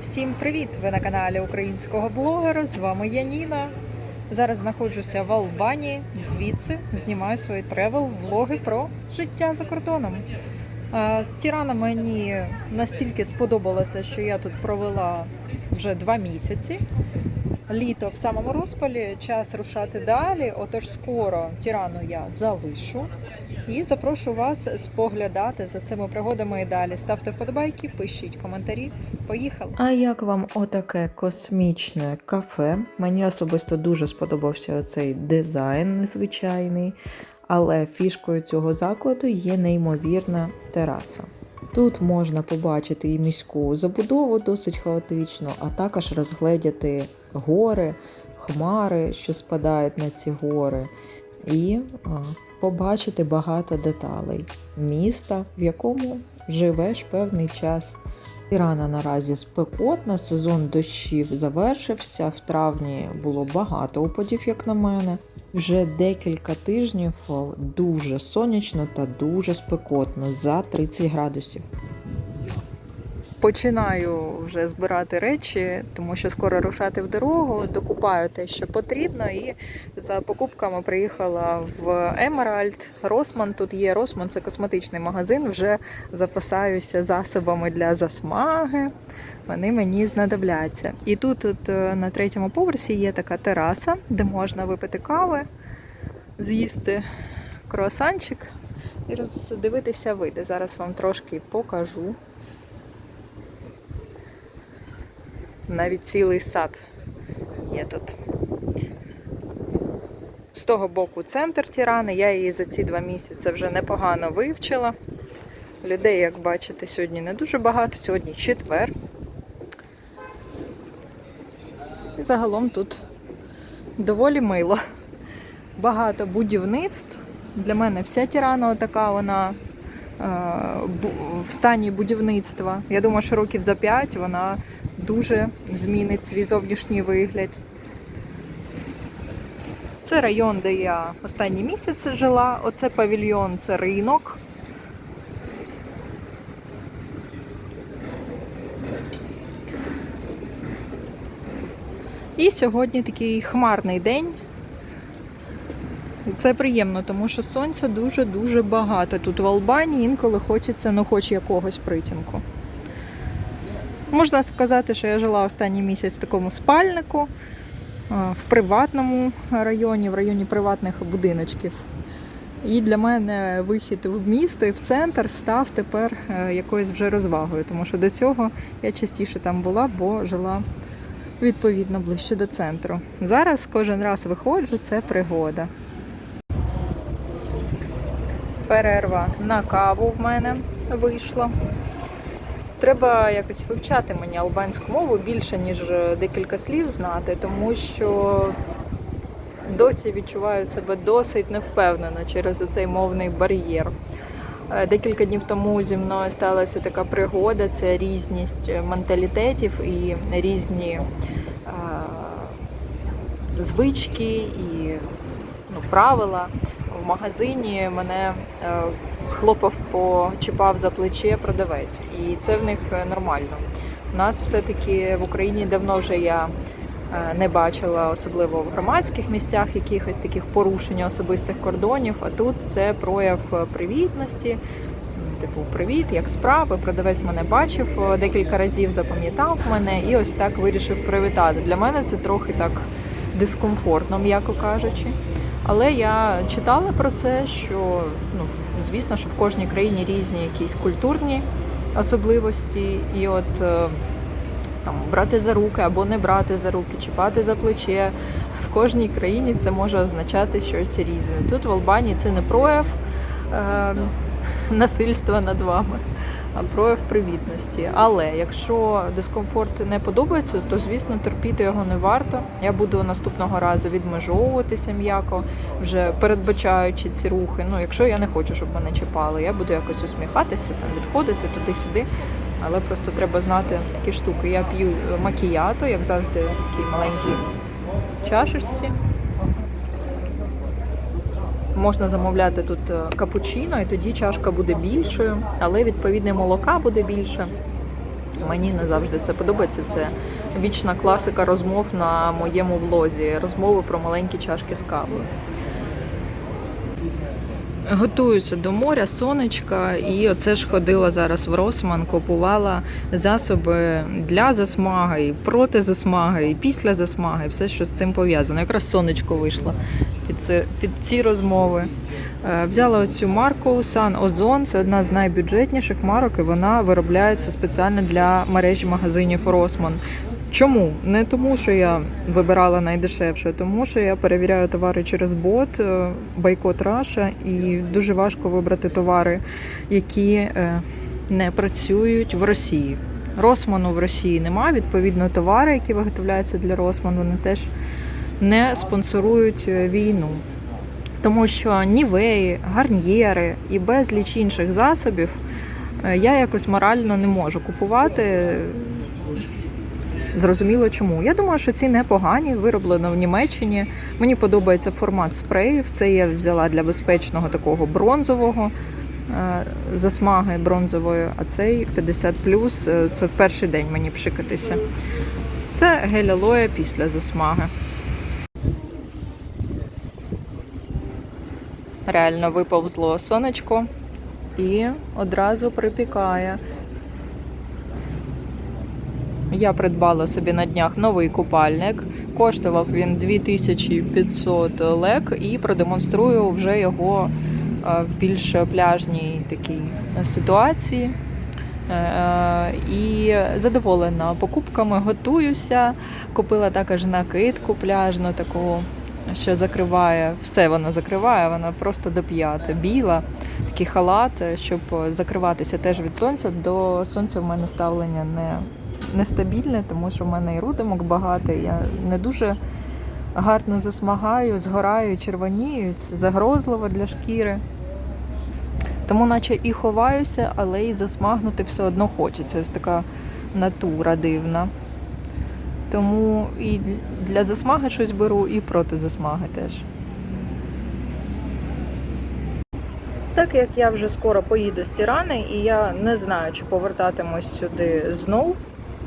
Всім привіт! Ви на каналі українського блогера. З вами я Ніна. Зараз знаходжуся в Албанії. Звідси знімаю свої тревел-влоги про життя за кордоном. Тірана мені настільки сподобалася, що я тут провела вже два місяці. Літо в самому розпалі, час рушати далі. Отож, скоро Тірану я залишу. І запрошую вас споглядати за цими пригодами і далі. Ставте вподобайки, пишіть коментарі. Поїхали. А як вам отаке космічне кафе? Мені особисто дуже сподобався оцей дизайн незвичайний, але фішкою цього закладу є неймовірна тераса. Тут можна побачити і міську забудову досить хаотично, а також розгледіти гори, хмари, що спадають на ці гори, і побачити багато деталей міста, в якому живеш певний час. Ірана наразі спекотна, сезон дощів завершився. В травні було багато опадів, як на мене. Вже декілька тижнів дуже сонячно та дуже спекотно за 30 градусів. Починаю вже збирати речі, тому що скоро рушати в дорогу, докупаю те, що потрібно, і за покупками приїхала в Емеральд. Росман тут є. Росман це косметичний магазин. Вже запасаюся засобами для засмаги. Вони мені знадобляться. І тут, тут е, на третьому поверсі є така тераса, де можна випити кави, з'їсти круасанчик і роздивитися види. Зараз вам трошки покажу. Навіть цілий сад є тут. З того боку центр Тірани. Я її за ці два місяці вже непогано вивчила. Людей, як бачите, сьогодні не дуже багато, сьогодні четвер. І загалом тут доволі мило. Багато будівництв. Для мене вся Тірана така вона е, в стані будівництва. Я думаю, що років за п'ять вона дуже змінить свій зовнішній вигляд. Це район, де я останній місяць жила. Оце павільйон, це ринок. І сьогодні такий хмарний день. Це приємно, тому що сонця дуже-дуже багато. Тут в Албанії інколи хочеться, ну хоч якогось притінку. Можна сказати, що я жила останній місяць в такому спальнику, в приватному районі, в районі приватних будиночків. І для мене вихід в місто і в центр став тепер е, якоюсь вже розвагою, тому що до цього я частіше там була, бо жила відповідно ближче до центру. Зараз кожен раз виходжу, це пригода. Перерва на каву в мене вийшла. Треба якось вивчати мені албанську мову більше, ніж е, декілька слів знати, тому що досі відчуваю себе досить невпевнено через оцей мовний бар'єр. Е, Декілька днів тому зі мною сталася така пригода, це різність е, менталітетів і різні е, звички і ну, правила. В магазині мене е, хлопав, почіпав за плече продавець, і це в них е, нормально. У нас все-таки в Україні давно вже я е, не бачила, особливо в громадських місцях, якихось таких порушень особистих кордонів. А тут це прояв привітності. Типу, привіт, як справи. Продавець мене бачив е, декілька разів, запам'ятав мене і ось так вирішив привітати. Для мене це трохи так дискомфортно, м'яко кажучи. Але я читала про це, що ну звісно, що в кожній країні різні якісь культурні особливості, і от е, там брати за руки або не брати за руки, чіпати за плече. В кожній країні це може означати щось різне. Тут в Албанії це не прояв е, насильства над вами, прояв привітності. Але якщо дискомфорт не подобається, то звісно терпіти його не варто. Я буду наступного разу відмежовуватися м'яко, вже передбачаючи ці рухи. Ну, якщо я не хочу, щоб мене чіпали, я буду якось усміхатися, там відходити туди-сюди. Але просто треба знати такі штуки. Я п'ю макіято, як завжди, в такій маленькій чашечці. Можна замовляти тут е, капучино, і тоді чашка буде більшою, але відповідне молока буде більше. Мені не завжди це подобається. Це вічна класика розмов на моєму влозі. Розмови про маленькі чашки з кавою. Готуюся до моря, сонечка, і оце ж ходила зараз в Росман, купувала засоби для засмаги, проти засмаги, і після засмаги, все, що з цим пов'язано. Якраз сонечко вийшло під, це, під ці розмови. Е, Взяла оцю марку Sun Ozon, це одна з найбюджетніших марок, і вона виробляється спеціально для мережі магазинів Росман. Чому? Не тому, що я вибирала найдешевше, тому що я перевіряю товари через бот, е, бойкот Раша, і дуже важко вибрати товари, які е, не працюють в Росії. Росману в Росії немає. Відповідно, товари, які виготовляються для Росман, вони теж не спонсорують е, війну. Тому що нівеї, гарньєри і безліч інших засобів е, я якось морально не можу купувати. Зрозуміло чому. Я думаю, що ці непогані, вироблено в Німеччині. Мені подобається формат спреїв. Це я взяла для безпечного такого бронзового е, засмаги бронзової, а цей 50 е, це в перший день мені пшикатися. Це гель алоє після засмаги. Реально виповзло сонечко і одразу припікає. Я придбала собі на днях новий купальник. Коштував він 2500 лек і продемонструю вже його е, в більш пляжній такій ситуації. Е, І задоволена покупками, готуюся. Купила також накидку пляжну, таку, що закриває, все вона закриває, вона просто до п'яти. Біла, такий халат, щоб закриватися теж від сонця. До сонця в мене ставлення не нестабільне, тому що в мене і рудимок багато. Я не дуже гарно засмагаю, згораю, червонію. Це загрозливо для шкіри. Тому наче і ховаюся, але і засмагнути все одно хочеться. Ось така натура дивна. Тому і для засмаги щось беру, і проти засмаги теж. Так як я вже скоро поїду з Тірани, і я не знаю, чи повертатимусь сюди знов,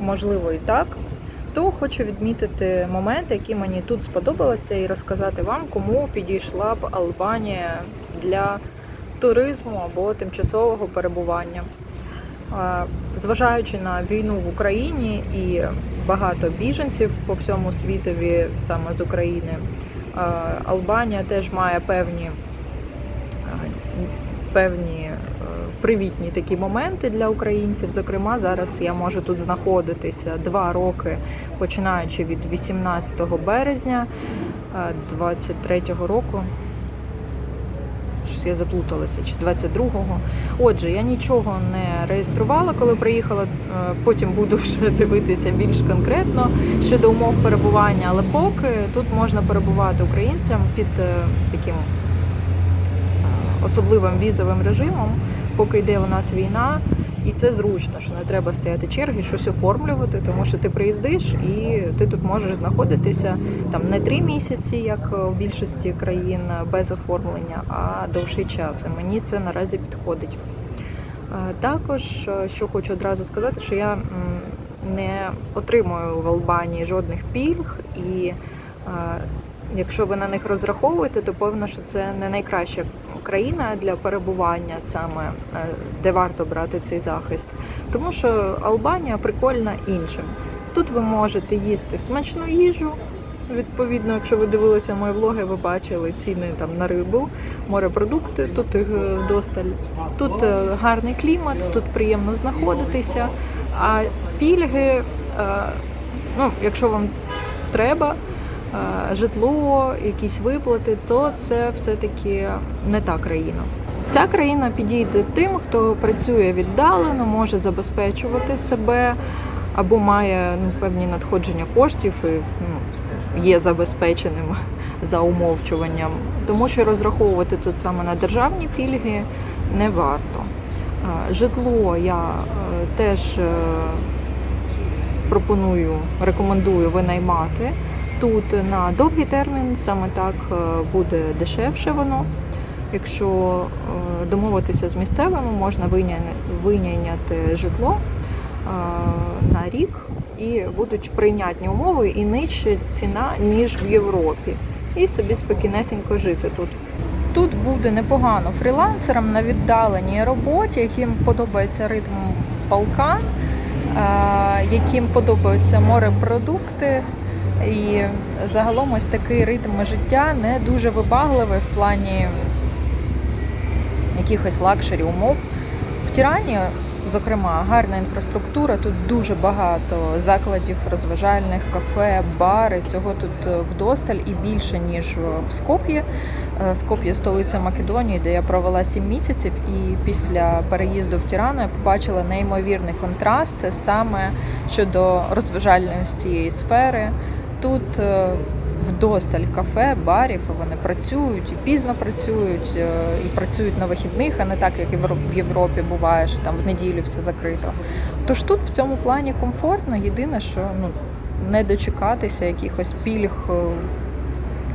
можливо і так, то хочу відмітити моменти, які мені тут сподобалися, і розказати вам, кому підійшла б Албанія для туризму або тимчасового перебування. Зважаючи на війну в Україні і багато біженців по всьому світові саме з України, е, Албанія теж має певні, е, певні е, привітні такі моменти для українців. Зокрема, зараз я можу тут знаходитися два роки, починаючи від 18 березня 23 року. Я заплуталася, чи 22-го. Отже, я нічого не реєструвала, коли приїхала. Е, Потім буду вже дивитися більш конкретно щодо умов перебування. Але поки тут можна перебувати українцям під е, таким е, особливим візовим режимом, поки йде у нас війна. І це зручно, що не треба стояти черги, щось оформлювати, тому що ти приїздиш і ти тут можеш знаходитися там не три місяці, як в більшості країн без оформлення, а довший час. І мені це наразі підходить. Е, Також, е, що хочу одразу сказати, що я не отримую в Албанії жодних пільг, і е, якщо ви на них розраховуєте, то певно, що це не найкраща країна для перебування, саме е, де варто брати цей захист. Тому що Албанія прикольна іншим. Тут ви можете їсти смачну їжу. Відповідно, якщо ви дивилися мої влоги, ви бачили ціни там на рибу, морепродукти, тут їх е, вдосталь. Тут е, гарний клімат, тут приємно знаходитися. А пільги, ну, якщо вам треба, житло, якісь виплати, то це все-таки не та країна. Ця країна підійде тим, хто працює віддалено, може забезпечувати себе або має ну, певні надходження коштів і ну, є забезпеченим за умовчуванням, тому що розраховувати тут саме на державні пільги не варто. Е, Житло я е, теж е, пропоную, рекомендую винаймати. Тут на довгий термін саме так е, буде дешевше воно. Якщо е, домовитися з місцевими, можна виня- житло на рік і будуть прийнятні умови і нижча ціна, ніж в Європі. І собі спокійнесенько жити тут. Тут буде непогано фрілансерам на віддаленій роботі, яким подобається ритм Балкан, е, яким подобаються морепродукти. І загалом ось такий ритм життя не дуже вибагливий в плані якихось лакшері умов. В Тірані, зокрема, гарна інфраструктура, тут дуже багато закладів розважальних, кафе, бари. Цього тут вдосталь і більше, ніж в Скоп'ї. Е, Скоп'є столиця Македонії, де я провела 7 місяців, і після переїзду в Тірану я побачила неймовірний контраст саме щодо розважальної цієї сфери. Тут е, вдосталь кафе, барів, і вони працюють і пізно працюють, е, і працюють на вихідних, а не так, як в Європі буває, що там в неділю все закрито. Тож тут в цьому плані комфортно. Єдине, що ну не дочекатися якихось пільг, е,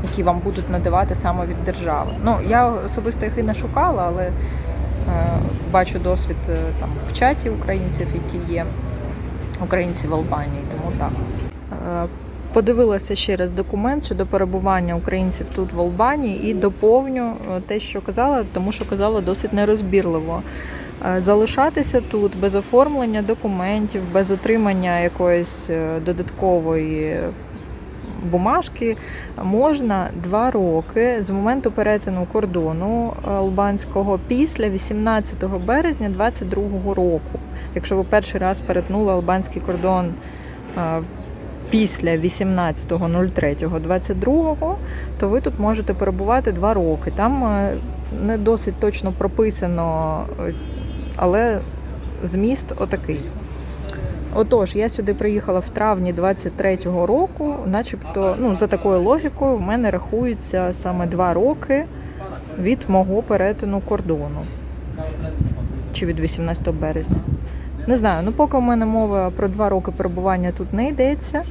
які вам будуть надавати саме від держави. Ну я особисто їх і не шукала, але е, бачу досвід е, там в чаті українців, які є українці в Албанії, тому так. Е, Подивилася ще раз документ щодо перебування українців тут в Албанії і доповню е, те, що казала, тому що казала досить нерозбірливо. Е, Залишатися тут без оформлення документів, без отримання якоїсь е, додаткової бумажки можна два роки з моменту перетину кордону албанського після 18 березня 2022 року. Якщо ви перший раз перетнули албанський кордон після 18.03.22, то ви тут можете перебувати два роки. Там е, не досить точно прописано, е, але зміст отакий. Отож, я сюди приїхала в травні 23-го року, начебто, ну, за такою логікою, в мене рахуються саме два роки від мого перетину кордону. Чи від 18 березня. Не знаю, ну поки в мене мова про два роки перебування тут не йдеться.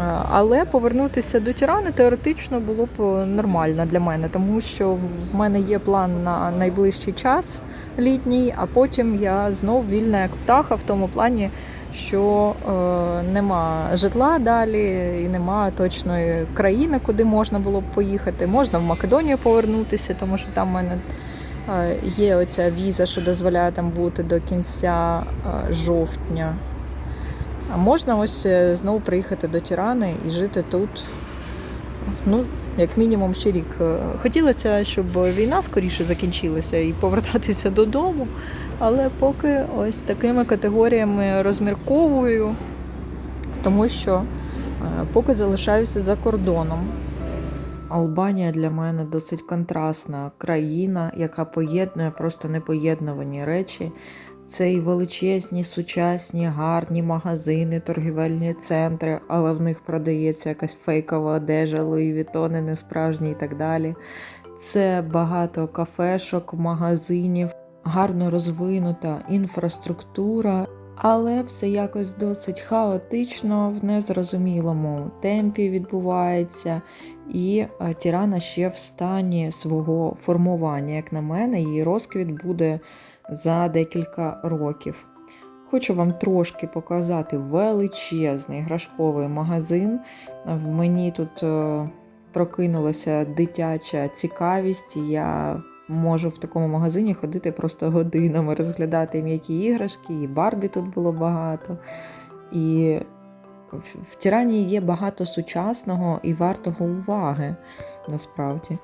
Е, Але повернутися до Тірани теоретично було б нормально для мене, тому що в мене є план на найближчий час літній, а потім я знов вільна як птаха в тому плані, що е, нема житла далі і нема точної країни, куди можна було б поїхати. Можна в Македонію повернутися, тому що там в мене е, є оця віза, що дозволяє там бути до кінця е, жовтня. А можна ось е, знову приїхати до Тірани і жити тут. Ну, як мінімум ще рік. Е, Хотілося, щоб війна скоріше закінчилася і повертатися додому. Але поки ось такими категоріями розмірковую, тому що е, поки залишаюся за кордоном. Албанія для мене досить контрастна країна, яка поєднує просто непоєднувані речі. Це і величезні, сучасні, гарні магазини, торгівельні центри, але в них продається якась фейкова одежа, Луї Вітони, не справжні і так далі. Це багато кафешок, магазинів, гарно розвинута інфраструктура, але все якось досить хаотично, в незрозумілому темпі відбувається. І е, Тірана ще в стані свого формування, як на мене, її розквіт буде за декілька років. Хочу вам трошки показати величезний грашковий магазин. В мені тут е, прокинулася дитяча цікавість. Я можу в такому магазині ходити просто годинами, розглядати м'які іграшки, і Барбі тут було багато. І в Тірані є багато сучасного і вартого уваги насправді.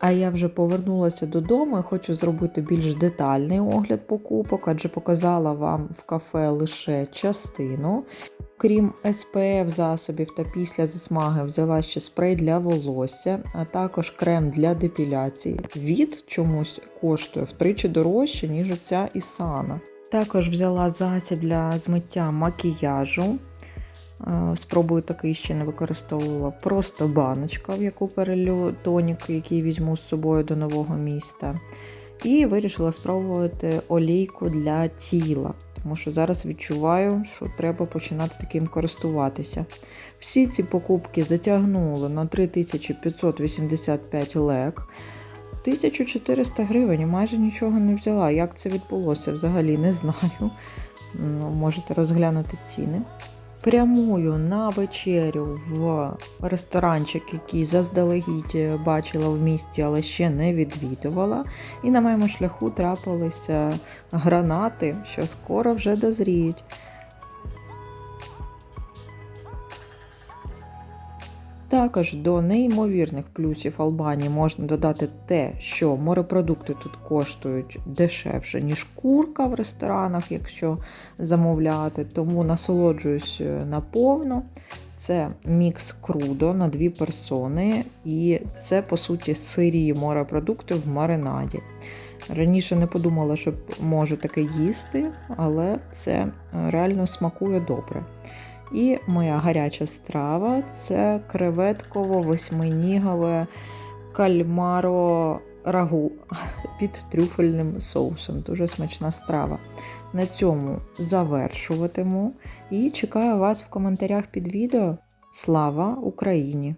А я вже повернулася додому і хочу зробити більш детальний огляд покупок, адже показала вам в кафе лише частину. Крім SPF засобів та після засмаги взяла ще спрей для волосся, а також крем для депіляції. Від чомусь коштує втричі дорожче, ніж оця Ісана. Також взяла засіб для змиття макіяжу. Е, Спробую такий ще не використовувала. Просто баночка, в яку перелю тонік, який візьму з собою до нового міста. І вирішила спробувати олійку для тіла, тому що зараз відчуваю, що треба починати таким користуватися. Всі ці покупки затягнули на 3585 лек. 1400 гривень майже нічого не взяла. Як це відбулося взагалі, не знаю. Ну, Можете розглянути ціни. Прямую на вечерю в ресторанчик, який заздалегідь бачила в місті, але ще не відвідувала. І на моєму шляху трапилися гранати, що скоро вже дозріють. Також до неймовірних плюсів Албанії можна додати те, що морепродукти тут коштують дешевше, ніж курка в ресторанах, якщо замовляти, тому насолоджуюсь е, наповно. Це мікс крудо на дві персони, і це, по суті, сирі морепродукти в маринаді. Раніше не подумала, що можу таке їсти, але це е, реально смакує добре. І моя гаряча страва це креветково-восьминігове кальмаро рагу під трюфельним соусом. Дуже смачна страва. На цьому завершуватиму і чекаю вас в коментарях під відео. Слава Україні!